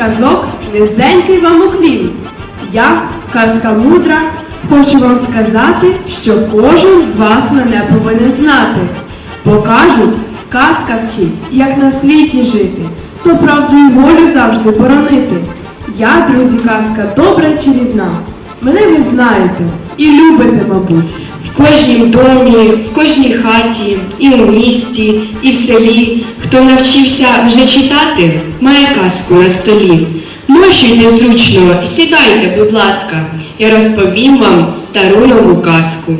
казок низенький вам уклін. Я, казка мудра, хочу вам сказати, що кожен з вас мене повинен знати. Бо кажуть, казка вчить, як на світі жити, то правду і волю завжди боронити. Я, друзі, казка добра чарівна. Мене ви знаєте і любите, мабуть. В кожнім домі, в кожній хаті, і у місті, і в селі, хто навчився вже читати, має казку на столі. Мощуйте зручно, сідайте, будь ласка, я розповім вам стару нову казку.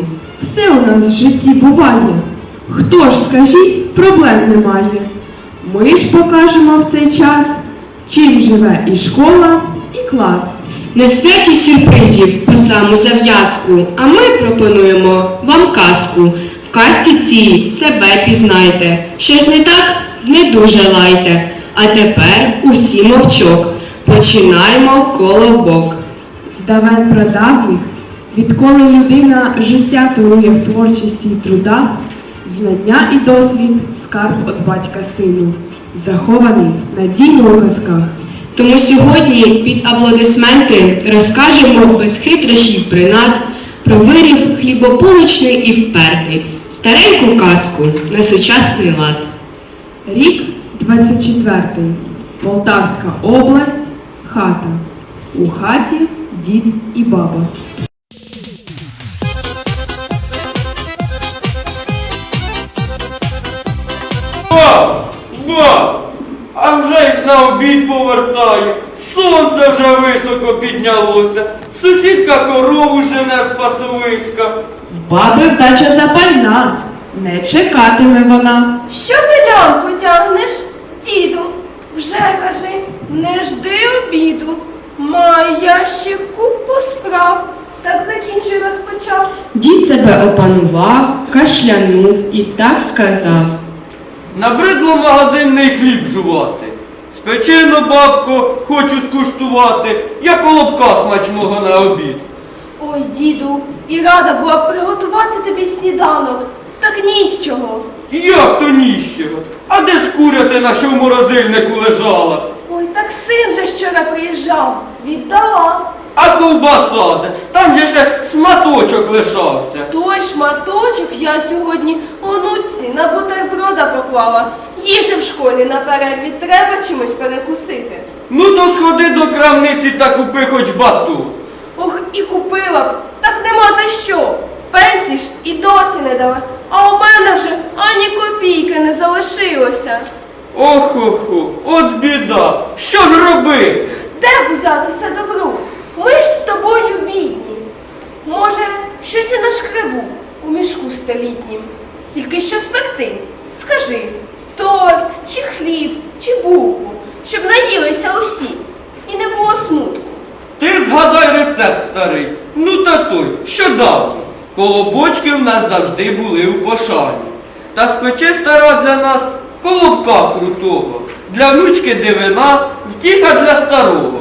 Все у нас в житті буває. Хто ж, скажіть, проблем немає. Ми ж покажемо в цей час, чим живе і школа, і клас. Не святі сюрпризів по саму зав'язку, а ми пропонуємо вам казку. В казці цій себе пізнайте. Щось не так, не дуже лайте. А тепер усі мовчок. Починаємо колобок. З давен прадавніх, відколи людина життя торує в творчості і трудах, знання і досвід скарб от батька сину, захований надійно у казках. Тому сьогодні під аплодисменти розкажемо без хитрощів принад про виріб хлібополичний і впертий, стареньку казку на сучасний лад. Рік 24. Полтавська область, хата. У хаті дід і баба. Ба! Ба! А вже й на обід повертає. Сонце вже високо піднялося. Сусідка корову жене з пасовиська. В баби вдача запальна, не чекатиме вона. Що ти лямку тягнеш, діду? Вже кажи, не жди обіду. Маю я ще купу справ. Так закінчуй розпочав. Дід себе опанував, кашлянув і так сказав. Набридло магазинний хліб жувати. Спечено, бабко, хочу скуштувати, я колобка смачного на обід. Ой, діду, і рада була приготувати тобі сніданок. Так ні з чого. Як то ніщого? А де ж курятина, що в морозильнику лежала? Ой, так син же вчора приїжджав. Віддала. А ковбаса де? Там же ще сматочок лишався. Той шматочок я сьогодні онуці на бутерброда поклала. Їжі в школі на перерві треба чимось перекусити. Ну то сходи до крамниці та купи хоч бату. Ох, і купила б, так нема за що. Пенсії ж і досі не дали. А у мене вже ані копійки не залишилося. Ох-охо, от біда. Що ж робити? Де б взятися добру? Ми ж з тобою бідні. Може, щось і нашкребу у мішку столітнім. Тільки що спекти? Скажи, торт, чи хліб, чи булку, щоб наїлися усі. І не було смутку. Ти згадай рецепт старий. Ну та той, що давно. Колобочки в нас завжди були у пошані. Та спече стара для нас колобка крутого. Для внучки дивина, втіха для старого.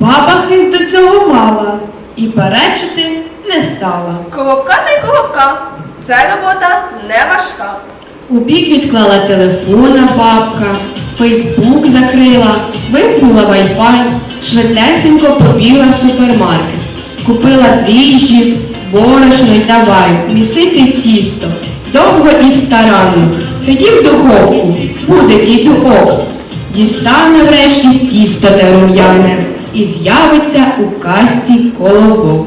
Баба хист до цього мала і перечити не стала. Колобка та й колобка. Це робота не важка. У бік відклала телефона бабка, Фейсбук закрила, вимкнула вайфай, швидесенько побігла в супермаркет. Купила дріжджі, борошно й давай, місити тісто, довго і старанно. Тоді в духовку, буде діду ок. Дістане врешті тісто те рум'яне і з'явиться у касті колобок.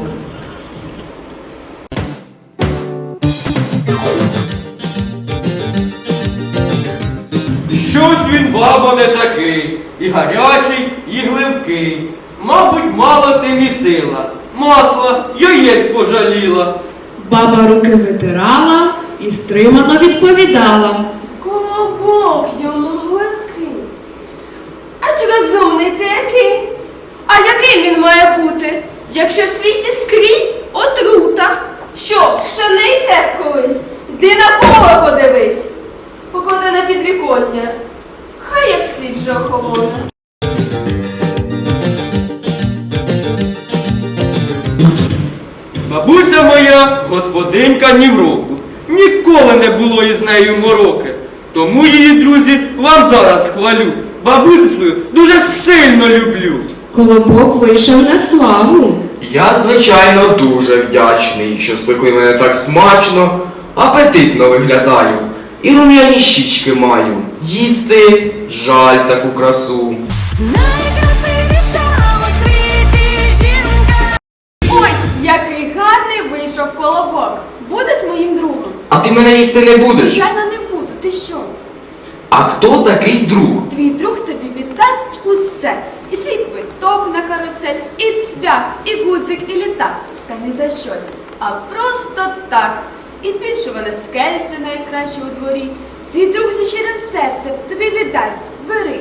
Щось він, бабо, не такий. І гарячий, і гливкий. Мабуть, мало ти місила. Масла, яєць пожаліла. Баба руки витирала і стримано відповідала. Колобок йому гливкий. А чи розумний ти який? А яким він має бути, якщо в світі скрізь отрута? Що, пшениця колись? Ти на поле подивись. Поклади на підвіконня. Хай як слід же охолоне. Бабуся моя, господинька ні в року. Ніколи не було із нею мороки. Тому її, друзі, вам зараз хвалю. бабусю свою дуже сильно люблю. Колобок вийшов на славу. Я, звичайно, дуже вдячний, що спекли мене так смачно, апетитно виглядаю. І рум'яні щічки маю. Їсти жаль таку красу. Ти мене їсти не будеш. Звичайно, не буду. Ти що? А хто такий друг? Твій друг тобі віддасть усе. І свій квиток на карусель, і цвях, і гудзик, і літак. Та не за щось, а просто так. І збільшуване скельце найкраще у дворі. Твій друг зі щирим серцем тобі віддасть. Бери.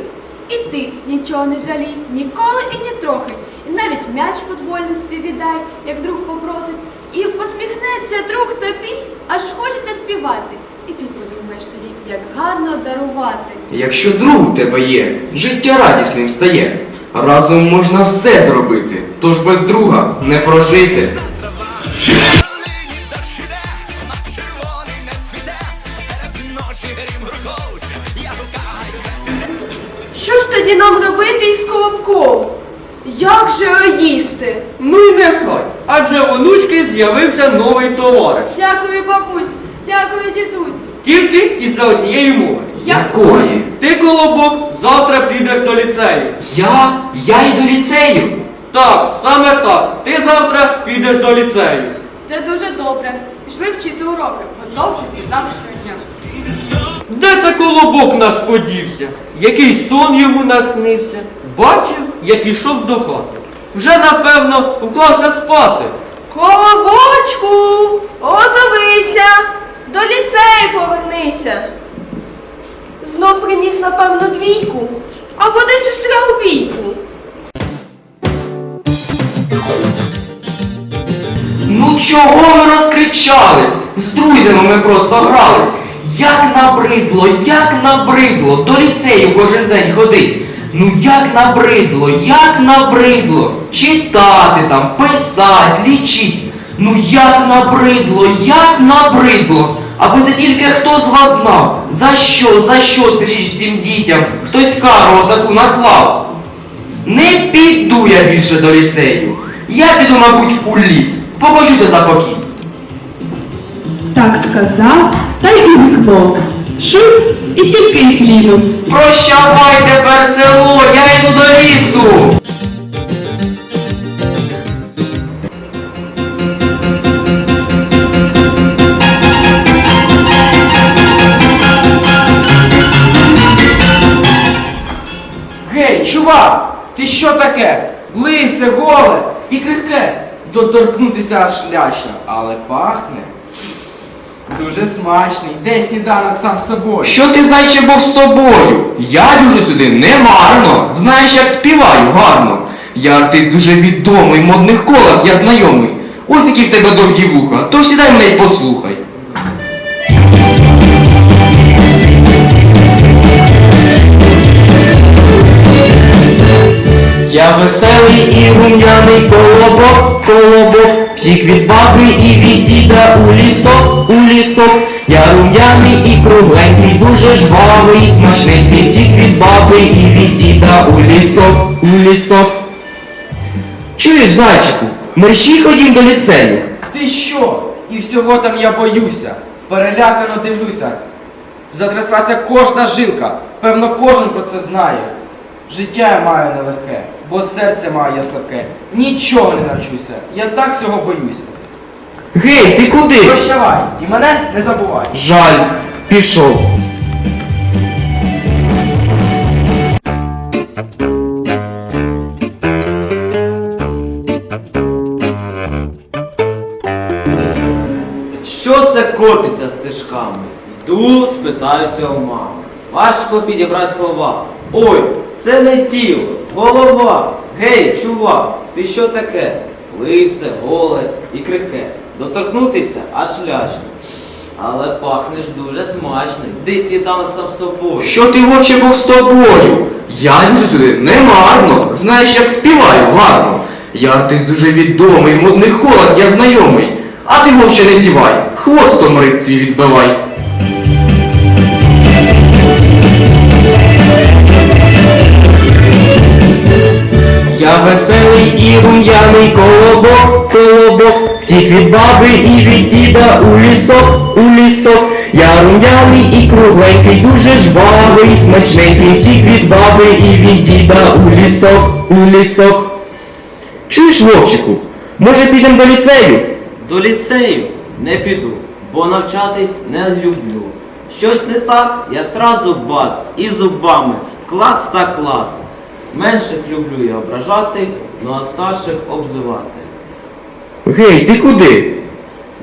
І ти нічого не жалій, ніколи і ні трохи. І навіть м'яч футбольний свій віддай, як друг попросить. І посміхнеться друг тобі, аж хочеться співати. І ти подумаєш тоді, як гарно дарувати. Якщо друг у тебе є, життя радісним стає. Разом можна все зробити, тож без друга не прожити. Адже в онучки з'явився новий товариш. Дякую, бабусь, дякую, дідусь. Тільки із-за однієї мови. Якої? Ти, колобок, завтра підеш до ліцею. Я? Я йду до ліцею. Так, саме так. Ти завтра підеш до ліцею. Це дуже добре. Пішли вчити уроки. Готовтесь до завтрашнього дня. Де це колобок наш подівся? Який сон йому наснився? Бачив, як ішов до хати. Вже, напевно, вклався спати. Колобочку, озовися, до ліцею повернися. Знов приніс, напевно, двійку, або десь устряв бійку. Ну чого ви розкричались? З друзями ми просто грались. Як набридло, як набридло, до ліцею кожен день ходить. Ну як набридло, як набридло, читати там, писати, лічить. Ну як набридло, як набридло. Аби це тільки хто з вас знав, за що, за що, скажіть всім дітям, хтось кару таку наслав. Не піду я більше до ліцею. Я піду, мабуть, у ліс. Покажуся за покіс. Так сказав, та й у вікно. Шусть і тільки сліду. Прощавай тепер село, я йду до лісу. Гей, чувак, ти що таке? Лисе, голе і крихке. Доторкнутися аж лячно, але пахне. Дуже смачний. Де сніданок сам з собою? Що ти, зайче Бог, з тобою? Я біжу сюди немарно. Знаєш, як співаю гарно. Я артист дуже відомий, в модних колах я знайомий. Ось які в тебе довгі вуха, тож сідай мене й послухай. Я веселий і рум'яний колобок, колобок, втік від баби і від діда у лісок, у лісок. Я рум'яний і кругленький, дуже жвавий смачненький, втік від баби і від діда у лісок, у лісок. Чуєш, зайчику, мерщій ходім до ліцею. Ти що? І всього там я боюся. Перелякано дивлюся. Затряслася кожна жилка. Певно, кожен про це знає. Життя я маю нелегке, бо серце маю я слабке. Нічого не навчуся. Я так всього боюся. Гей, ти куди? Прощавай і мене не забувай. Жаль, пішов. Що це котиться стежками? Йду, спитаюся у мами. Важко підібрати слова. Ой, це не тіло, голова. Гей, чувак, ти що таке? Лисе, голе і крихке. Доторкнутися аж лячно. Але пахнеш дуже смачно. Де сніданок сам собою. Що ти, вовче Бог, з тобою? Я біжу сюди немарно. Знаєш, як співаю гарно. Я артист дуже відомий, в модних колах я знайомий. А ти, вовче, не зівай, хвостом свій відбивай. Я веселий і рум'яний колобок, колобок, втік від баби і від діда у лісок, у лісок. Я рум'яний і кругленький, дуже жвавий, смачненький, втік від баби і від діда у лісок, у лісок. Чуєш, Вовчику, може підемо до ліцею? До ліцею не піду, бо навчатись не люблю. Щось не так, я сразу бац і зубами клац та клац. Менших люблю я ображати, ну а старших обзивати. Гей, ти куди?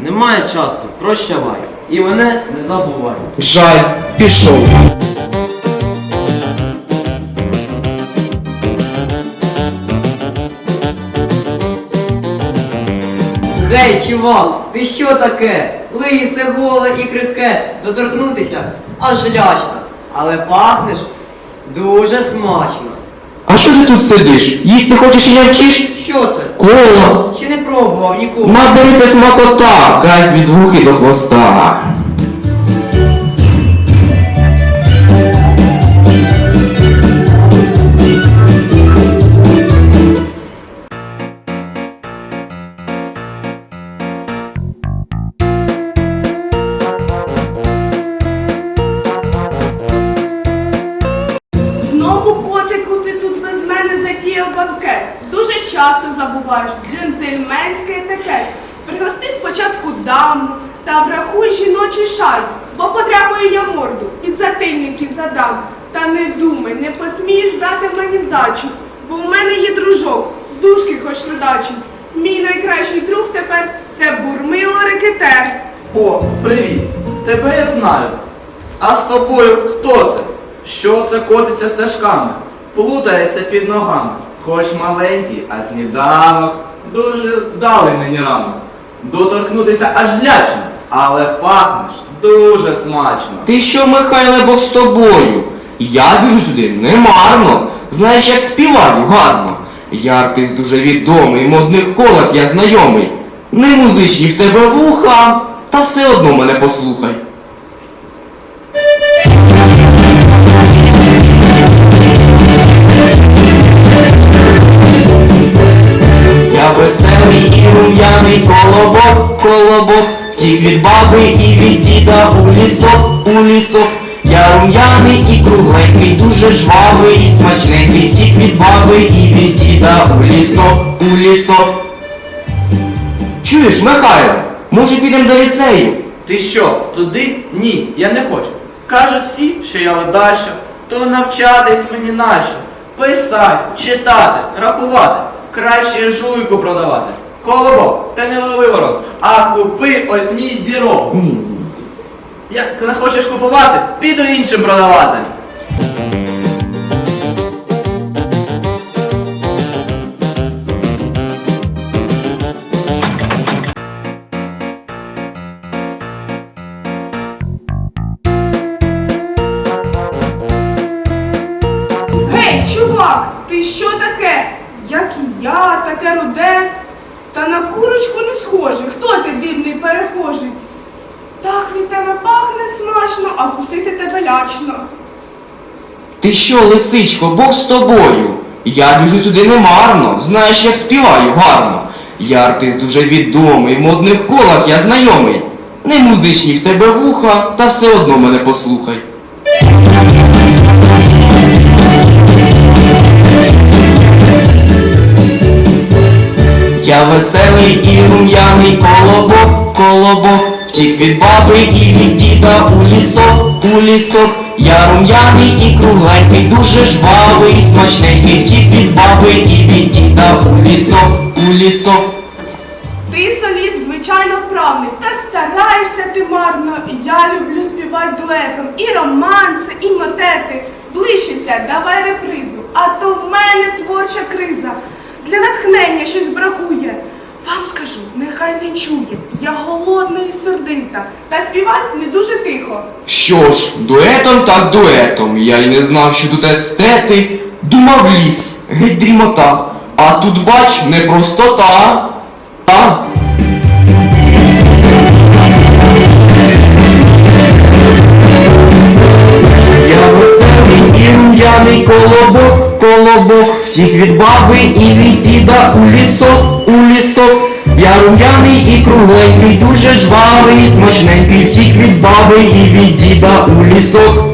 Немає часу, прощавай. І мене не забувай. Жаль, пішов. Гей, чувак, ти що таке? Лисе, голе і крихке, доторкнутися аж лячно. Але пахнеш дуже смачно. А що ти тут сидиш? Їсти хочеш і не вчиш? Що це? Коло! Ще не пробував ніколи. Наберите смакота, кайф від вухи до хвоста. Джентльменський етикет. Пригости спочатку даму та врахуй жіночий шаль, бо подряпаю я морду, під затильників задам. Та не думай, не посмієш дати мені здачу, бо у мене є дружок, душки хоч на дачу. Мій найкращий друг тепер це бурмило рекетер. О, привіт! Тебе я знаю. А з тобою хто це? Що це котиться стежками? Плутається під ногами. Хоч маленький, а сніданок дуже вдалий нині ранок. Доторкнутися аж лячно, але пахнеш дуже смачно. Ти що, Михайле, Бог з тобою? Я біжу сюди немарно. Знаєш, як співаю гарно. Я артист дуже відомий, модних колах я знайомий. Не музичні в тебе вуха, та все одно мене послухай. Колобок, від баби і від діда у лісок, у лісок. Я рум'яний і кругленький, дуже жвавий і смачненький, втік від баби і від діда у лісок, у лісок. Чуєш, Михайло, може підемо до ліцею? Ти що, туди? Ні, я не хочу. Кажуть всі, що я ледащо, то навчатись мені нащо. Писати, читати, рахувати, краще жуйку продавати. Колобок, ти не лови ворот, а купи ось мій дірок. Ні. Як не хочеш купувати, піду іншим продавати. Гей, чувак, ти що таке? Як і я, таке руде. Та на курочку не схоже. Хто ти дивний перехожий? Так від тебе пахне смачно, а вкусити тебе лячно. Ти що, лисичко, Бог з тобою? Я біжу сюди немарно, знаєш, як співаю гарно. Я артист дуже відомий, в модних колах я знайомий. Не музичні в тебе вуха, та все одно мене послухай. Я веселий і рум'яний колобок, колобок, втік від баби і від діда у лісок, у лісок. Я рум'яний і кругленький, дуже жвавий, смачненький, втік від баби і від діда у лісок, у лісок. Ти соліст, звичайно, вправний, та стараєшся ти марно. Я люблю співати дуетом. І романси, і мотети. Ближчеся, давай репризу. А то в мене творча криза. Для натхнення щось бракує. Вам скажу, нехай не чує. Я голодна і сердита. Та співати не дуже тихо. Що ж, дуетом так дуетом. Я й не знав, що тут естети. Думав ліс, геть дрімота. А тут бач, не Втік від баби і від діда у лісок, у лісок. Я рум'яний і кругленький, дуже жвавий, смачненький, втік від баби і від діда у лісок.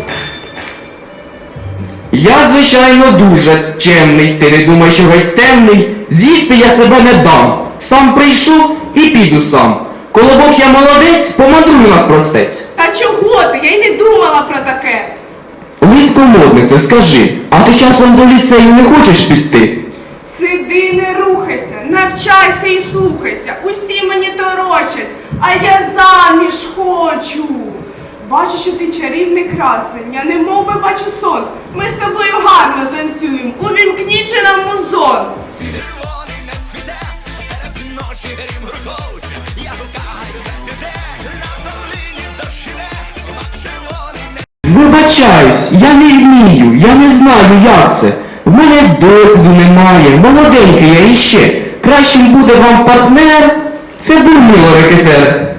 Я, звичайно, дуже чемний, ти не думай, що геть темний, з'їсти я себе не дам. Сам прийшов і піду сам. Колобок я молодець, помандрую навпростець. Та чого ти? Я й не думала про таке. Лиськомоднице, скажи, а ти часом до ліцею не хочеш піти? Сиди, не рухайся, навчайся і слухайся. Усі мені торочать, а я заміж хочу. Бачу, що ти чарівний красень, я не мов би бачу сон. Ми з тобою гарно танцюємо. Увімкніть же нам музон. Вибачаюсь, я не вмію, я не знаю, як це. В мене досвіду немає, молоденький я іще. Кращим буде вам партнер, це бурмило рекетер.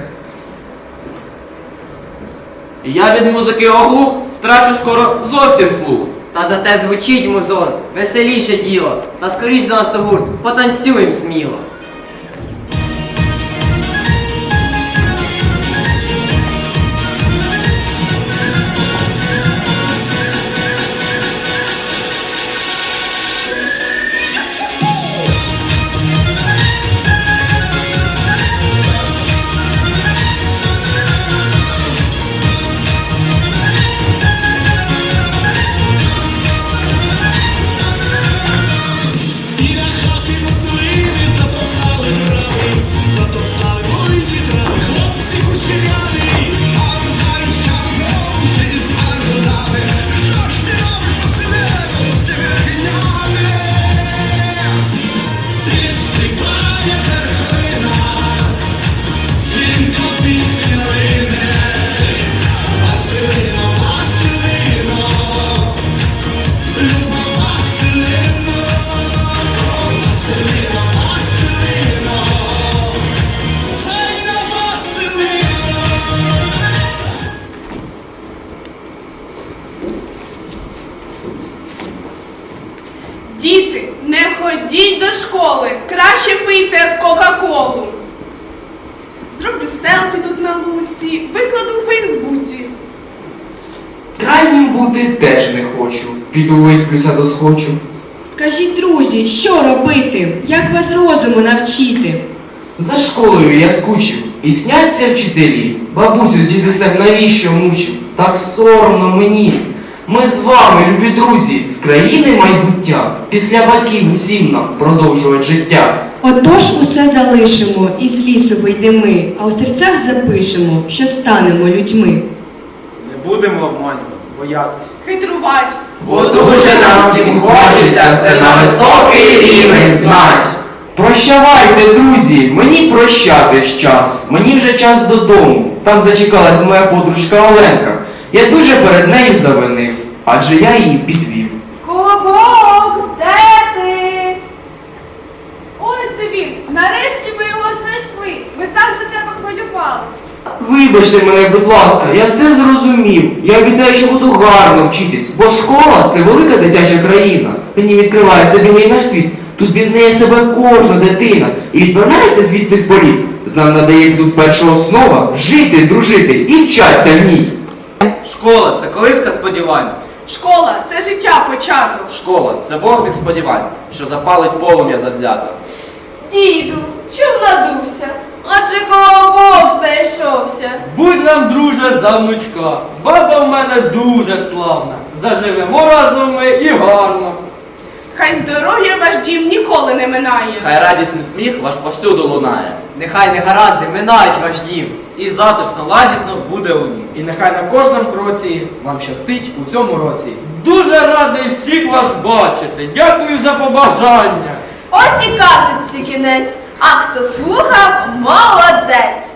Я від музики оглух втрачу скоро зовсім слух. Та зате звучить музон, веселіше діло. Та скоріш до нас гурт, потанцюєм сміло. Christian. Ходіть до школи, краще пийте Кока-Колу. Зроблю селфі тут на луці, викладу у Фейсбуці. Крайнім бути теж не хочу. Піду висплюся до схочу. Скажіть, друзі, що робити? Як вас розуму навчити? За школою я скучив, і сняться вчителі. Бабусю з дідусем навіщо мучив? Так соромно мені. Ми з вами, любі друзі, з країни майбуття, після батьків усім нам продовжувати життя. Отож усе залишимо, і з лісу вийдемо ми, а у серцях запишемо, що станемо людьми. Не будемо обманювати. Боятися. Хитрувать. Бо дуже нам всім хочеться все на високий рівень знать. Прощавайте, друзі, мені прощати ж час. Мені вже час додому. Там зачекалась моя подружка Оленка. Я дуже перед нею завинив, адже я її підвів. Колобок, де ти? Ось він! Нарешті ви його знайшли! Ми так за тебе хвилювалися. Вибачте мене, будь ласка, я все зрозумів. Я обіцяю, що буду гарно вчитись, бо школа це велика дитяча країна. Мені відкривається білий наш світ. Тут пізнає себе кожна дитина і відправляється звідси в політ. Нам надається тут перша основа жити, дружити і вчаться в ній. Школа це колиска сподівань. Школа це життя початок. Школа це вогник сподівань, що запалить полум'я завзято. Діду, чом надувся? Адже колобок знайшовся. Будь нам, друже, за внучка. Баба в мене дуже славна. Заживемо разом ми і гарно. Хай здоров'я ваш дім ніколи не минає. Хай радісний сміх ваш повсюду лунає. Нехай не гаразди минають ваш дім. І затишно лагідно буде у ній. І нехай на кожному кроці вам щастить у цьому році. Дуже радий всіх вас бачити. Дякую за побажання. Ось і казочці кінець. А хто слухав, молодець.